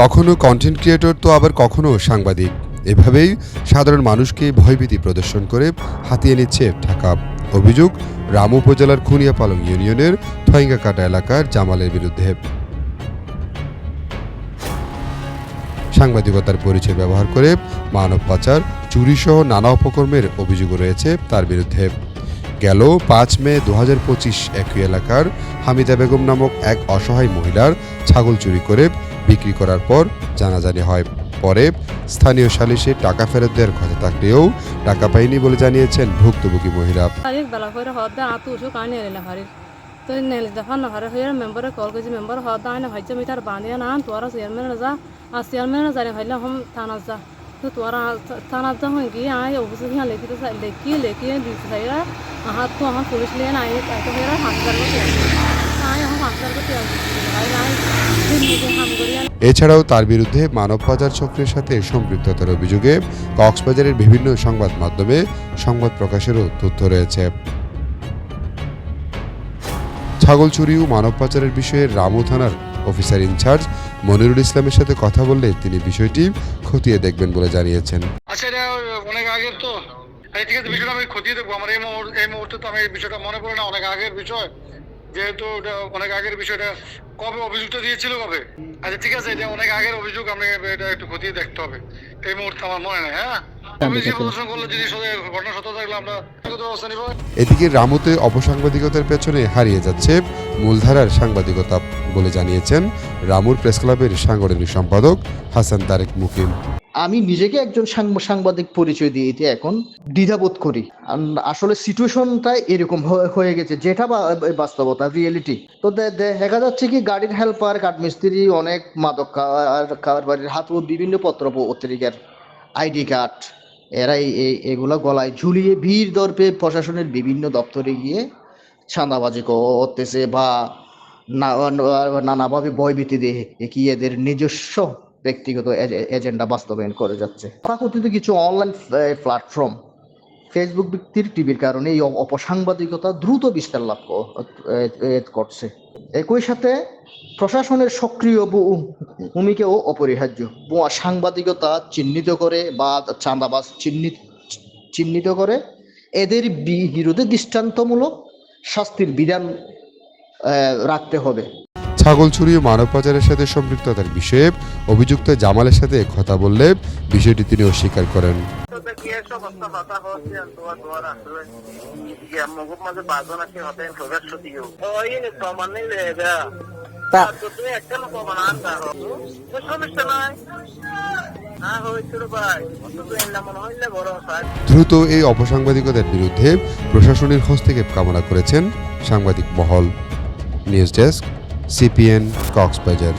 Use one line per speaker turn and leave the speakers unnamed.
কখনো content creator তো আবার কখনো সাংবাদিক। এভাবেই সাধারণ মানুষকে ভয়ভীতি প্রদর্শন করে হাতিয়ে নিচ্ছে ঢাকা। অভিযোগ, রাম উপজেলার খুনিয়াপালং ইউনিয়নের থয়ঙ্গাকাটা এলাকার জামালের বিরুদ্ধে। সাংবাদিকতার পরিচয় ব্যবহার করে মানব পাচার, চুরিসহ নানা অপকর্মের অভিযোগ রয়েছে তার বিরুদ্ধে। গেল পাঁচ মে দু হাজার পঁচিশ একই এলাকার হামিদা বেগম নামক এক অসহায় মহিলার ছাগল চুরি করে বিক্রি করার পর জানাজানি হয়। পরে স্থানীয় সালিশে টাকা ফেরত দেওয়ার কথা থাকলেও টাকা পায়নি বলে জানিয়েছেন ভুক্তভোগী মহিলা।
তো না মেম্বারে কল মেম্বার বাঁধিয়া না তোরা চেয়ারম্যান যা, আর জানে ভাইলে হম থানা যা। তো তোরা যা গিয়ে আয় হিয়া লেখি তো লেখি লেখি দিতে চাইরা আহার তো আমার পুলিশ লিয়ে আই তাকে হইয়ার
এছাড়াও তার বিরুদ্ধে মানব পাচার চক্রের সাথে সম্পৃক্ততার অভিযোগে কক্সবাজারের বিভিন্ন সংবাদ মাধ্যমে সংবাদ প্রকাশেরও তথ্য রয়েছে। ছাগল চুরি ও মানব পাচারের বিষয়ে রামু থানার অফিসার ইনচার্জ মনিরুল ইসলামের সাথে কথা বললে তিনি বিষয়টি খতিয়ে দেখবেন বলে জানিয়েছেন।
আচ্ছা আচ্ছা, ঠিক আছে বিষয়টা আমি খতিয়ে দেখব। আমার এই মুহূর্তে তো আমি বিষয়টা মনে পড়ে না। অনেক আগের বিষয়। যেহেতু এটা অনেক আগের বিষয়টা কবে অভিযোগটা দিয়েছিল কবে? আচ্ছা ঠিক আছে এটা অনেক আগের অভিযোগ আমি এটা একটু খতিয়ে দেখতে হবে। এই মুহূর্তে আমার মনে নেই হ্যাঁ? আমি যে প্রদর্শন করলে যদি ঘটনা সত্য থাকলে আমরা ব্যক্তিগত
এদিকে রামুতে অপসাংবাদিকতার পেছনে হারিয়ে যাচ্ছে মূলধারার সাংবাদিকতা বলে জানিয়েছেন রামুর প্রেস ক্লাবের সাংগঠনিক সম্পাদক হাসান তারেক মুকিম।
আমি নিজেকে একজন সাংব- সাংবাদিক পরিচয় দিয়ে দিতে এখন দ্বিধাবোধ করি। আসলে সিচুয়েশনটা এরকম হয়ে- গেছে, যেটা বাস্তবতা রিয়েলিটি তো দেখা যাচ্ছে কি গাড়ির হেল্পার কাঠমিস্ত্রি, অনেক মাদক কারবারির হাত ও বিভিন্ন পত্র পত্রিকার আইডি কার্ড এরা এই- এই- এগুলো গলায় ঝুলিয়ে ভিড় দর্পে প্রশাসনের বিভিন্ন দপ্তরে গিয়ে চাঁদাবাজি করতেছে বা নানাভাবে ভয়ভীতি কি এদের নিজস্ব ব্যক্তিগত এজে- এজেন্ডা বাস্তবায়ন করে যাচ্ছে। প্রাকৃতিক কিছু অনলাইন প্ল্যাটফর্ম ফেসবুক ব্যক্তির টিভির কারণে এই অপসাংবাদিকতা দ্রুত বিস্তার লাভ করছে। একই সাথে প্রশাসনের সক্রিয় ভূমিকাও অপরিহার্য। সাংবাদিকতা চিহ্নিত করে বা চাঁদাবাজ চিহ্নিত চিহ্নিত করে। এদের বিরুদ্ধে দৃষ্টান্তমূলক শাস্তির বিধান রাখতে হবে।
ছাগল চুরি ও মানব পাচারের সাথে সম্পৃক্ততার বিষয়ে অভিযুক্ত জামালের সাথে কথা বললে বিষয়টি তিনি অস্বীকার করেন। দ্রুত এই অপসাংবাদিকতার বিরুদ্ধে প্রশাসনের হস্তক্ষেপ কামনা করেছেন সাংবাদিক মহল। News desk C P N Cox Bazar